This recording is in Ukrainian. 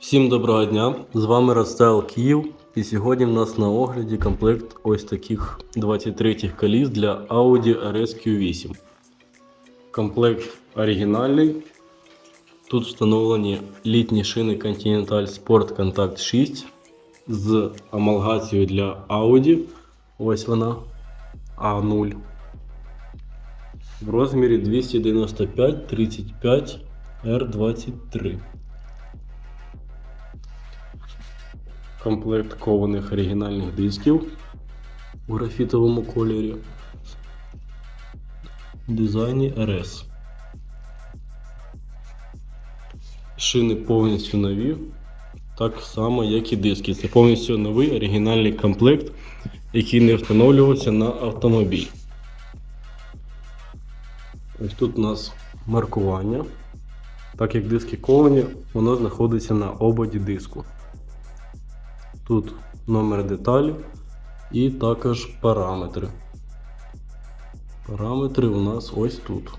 Всім доброго дня! З вами Ростел Київ. І сьогодні в нас на огляді комплект ось таких 23-х коліс для Audi RS Q8. Комплект оригінальний. Тут встановлені літні шини Continental Sport Contact 6 з амалгацією для Audi. Ось вона A0. В розмірі 295 35 R23. Комплект кованих оригінальних дисків у графітовому кольорі. Дизайні RS. Шини повністю нові, так само, як і диски. Це повністю новий оригінальний комплект, який не встановлювався на автомобіль. Ось тут у нас маркування. Так як диски ковані, воно знаходиться на ободі диску. Тут номер деталі і також параметри. Параметри у нас ось тут.